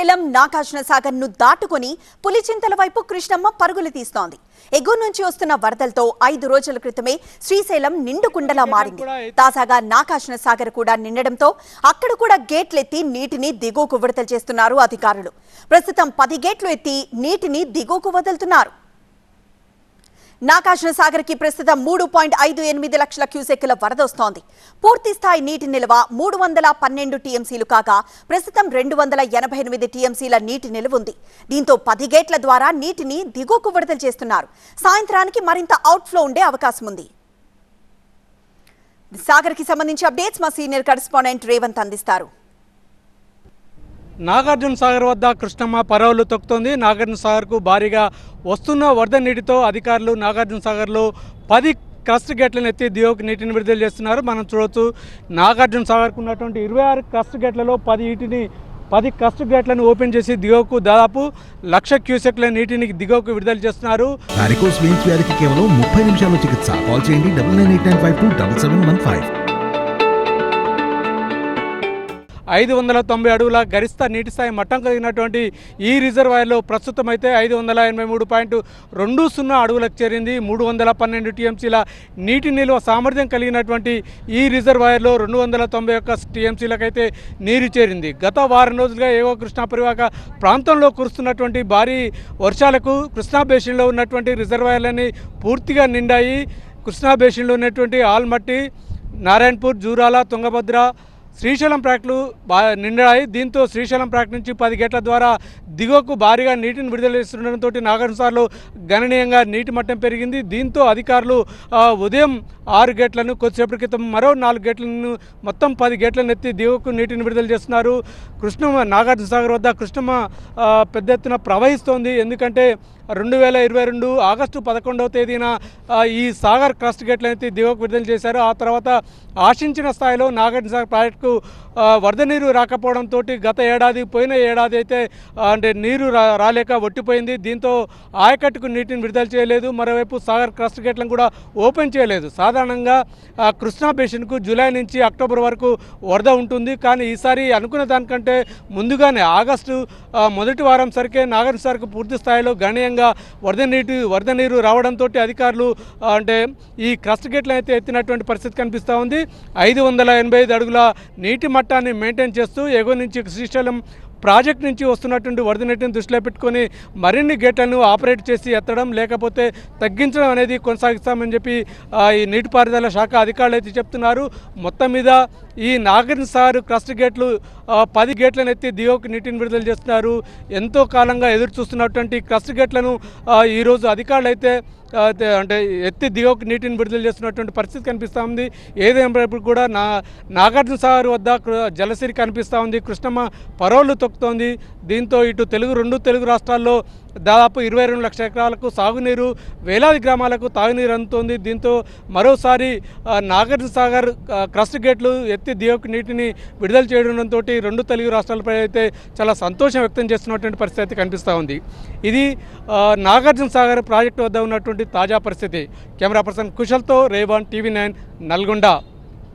శ్రీశైలం నాగార్జున సాగర్ను దాటుకుని పులిచింతల వైపు కృష్ణమ్మ పరుగులు తీస్తోంది. ఎగువ నుంచి వస్తున్న వరదలతో ఐదు రోజుల క్రితమే శ్రీశైలం నిండుకుండలా మారింది. తాజాగా నాగార్జున సాగర్ కూడా నిండడంతో అక్కడ కూడా గేట్లెత్తి నీటిని దిగువకు విడతలు చేస్తున్నారు అధికారులు. ప్రస్తుతం పది గేట్లు ఎత్తి నీటిని దిగువకు వదులుతున్నారు. నాగార్జున సాగర్కి ప్రస్తుతం మూడు పాయింట్ ఐదు ఎనిమిది లక్షల క్యూసెక్కుల వరద వస్తోంది. పూర్తి స్థాయి నీటి నిల్వ మూడు వందల పన్నెండు టీఎంసీలు కాగా ప్రస్తుతం రెండు వందల ఎనభై ఎనిమిది టీఎంసీల నీటి నిల్వ ఉంది. దీంతో పది గేట్ల ద్వారా నీటిని దిగువకు విడుదల చేస్తున్నారు. సాయంత్రానికి మరింత అవుట్ఫ్లో ఉండే అవకాశం ఉంది. సాగర్కి సంబంధించి అప్డేట్స్ మా సీనియర్ కరెస్పాండెంట్ రేవంత్ అందిస్తారు. నాగార్జున సాగర్ వద్ద కృష్ణమ్మ పరవలు తొక్కుతోంది. నాగార్జున సాగర్కు భారీగా వస్తున్న వరద నీటితో అధికారులు నాగార్జున సాగర్లో పది క్రస్ట్ గేట్లను ఎత్తి దియోకి నీటిని విడుదల చేస్తున్నారు. మనం చూడవచ్చు నాగార్జున సాగర్కు ఉన్నటువంటి ఇరవై ఆరు క్రస్ట్ గేట్లలో పది నీటిని పది క్రస్ట్ గేట్లను ఓపెన్ చేసి దిగువకు దాదాపు లక్ష క్యూసెక్ల నీటిని దిగువకు విడుదల చేస్తున్నారు. కేవలం ముప్పై నిమిషాల్లో చికిత్స. కాల్ చేయండి double nine eight nine five two double seven one five. ఐదు వందల తొంభై అడుగుల గరిష్ట నీటి స్థాయి మట్టం కలిగినటువంటి ఈ రిజర్వాయర్లో ప్రస్తుతం అయితే ఐదు వందల ఎనభై మూడు పాయింట్ రెండు సున్నా అడుగులకు చేరింది. మూడు వందల పన్నెండు టీఎంసీల నీటి నిల్వ సామర్థ్యం కలిగినటువంటి ఈ రిజర్వాయర్లో రెండు వందల తొంభై ఒక్క టీఎంసీలకైతే నీరు చేరింది. గత వారం రోజులుగా ఏవో కృష్ణా పరివాహక ప్రాంతంలో కురుస్తున్నటువంటి భారీ వర్షాలకు కృష్ణా బేసిన్లో ఉన్నటువంటి రిజర్వాయర్లన్నీ పూర్తిగా నిండాయి. కృష్ణా బేసిన్లో ఉన్నటువంటి ఆల్మట్టి నారాయణపూర్ జూరాల తుంగభద్ర శ్రీశైలం ప్రాక్లు బా నిండాయి. దీంతో శ్రీశైలం ప్రాక్ నుంచి పది గేట్ల ద్వారా దిగువకు భారీగా నీటిని విడుదల చేస్తుండటంతో నాగార్జునసార్లు గణనీయంగా నీటి మట్టం పెరిగింది. దీంతో అధికారులు ఉదయం ఆరు గేట్లను కొద్దిసేపటి క్రితం మరో నాలుగు గేట్లను మొత్తం పది గేట్లను ఎత్తి దిగువకు నీటిని విడుదల చేస్తున్నారు. కృష్ణమ్మ నాగార్జునసాగర్ వద్ద కృష్ణమ్మ పెద్ద ఎత్తున ప్రవహిస్తోంది. ఎందుకంటే రెండు వేల ఇరవై రెండు ఆగస్టు పదకొండవ తేదీన ఈ సాగర్ క్రస్ట్ గేట్లు ఎత్తి దిగువకు విడుదల చేశారు. ఆ తర్వాత ఆశించిన స్థాయిలో నాగార్జున సాగర్ ప్రాజెక్టుకు వరద నీరు రాకపోవడంతో గత ఏడాది పోయిన ఏడాది అయితే అంటే నీరు రాలేక ఒట్టిపోయింది. దీంతో ఆయకట్టుకు నీటిని విడుదల చేయలేదు. మరోవైపు సాగర్ క్రస్ట్ గేట్లను కూడా ఓపెన్ చేయలేదు. సాధారణంగా కృష్ణా బేసిన్కు జూలై నుంచి అక్టోబర్ వరకు వరద ఉంటుంది. కానీ ఈసారి అనుకున్న దానికంటే ముందుగానే ఆగస్టు మొదటి వారం సరికే నాగర్ పూర్తి స్థాయిలో గణనీయంగా వరద నీటి వరద నీరు రావడంతో అధికారులు అంటే ఈ క్రస్ట్ గేట్లను అయితే ఎత్తినటువంటి పరిస్థితి కనిపిస్తూ ఉంది. ఐదు వందల ఎనభై ఐదు అడుగుల నీటి మట్టాన్ని మెయింటైన్ చేస్తూ ఎగువ నుంచి శ్రీశైలం ప్రాజెక్ట్ నుంచి వస్తున్నటువంటి వరద నీటిని దృష్టిలో పెట్టుకొని మరిన్ని గేట్లను ఆపరేట్ చేసి ఎత్తడం లేకపోతే తగ్గించడం అనేది కొనసాగిస్తామని చెప్పి ఈ నీటిపారుదల శాఖ అధికారులు అయితే చెప్తున్నారు. మొత్తం మీద ఈ నాగరిన సార్ క్రస్ట్ గేట్లు పది గేట్లను ఎత్తి దియోకి నీటిని విడుదల చేస్తున్నారు. ఎంతో కాలంగా ఎదురు చూస్తున్నటువంటి క్రస్ట్ గేట్లను ఈరోజు అధికారులు అయితే అంటే ఎత్తి దిగువకు నీటిని విడుదల చేస్తున్నటువంటి పరిస్థితి కనిపిస్తూ ఉంది. ఏదేమైనప్పుడు కూడా నా నాగార్జున సాగర్ వద్ద జలసిరి కనిపిస్తూ ఉంది. కృష్ణమ్మ పరోలు తొక్కుతోంది. దీంతో ఇటు తెలుగు రెండు తెలుగు రాష్ట్రాల్లో దాదాపు ఇరవై రెండు లక్షల ఎకరాలకు సాగునీరు వేలాది గ్రామాలకు తాగునీరు అందుతోంది. దీంతో మరోసారి నాగార్జున సాగర్ క్రస్ట్ గేట్లు ఎత్తి దిగువకు నీటిని విడుదల చేయడంతో రెండు తెలుగు రాష్ట్రాలపై అయితే చాలా సంతోషం వ్యక్తం చేస్తున్నటువంటి పరిస్థితి కనిపిస్తూ ఉంది. ఇది నాగార్జున సాగర్ ప్రాజెక్టు వద్ద ఉన్నటువంటి తాజా పరిస్థితి. కెమెరా పర్సన్ కుశల్తో రేవాన్ టీవీ నైన్ నల్గొండ.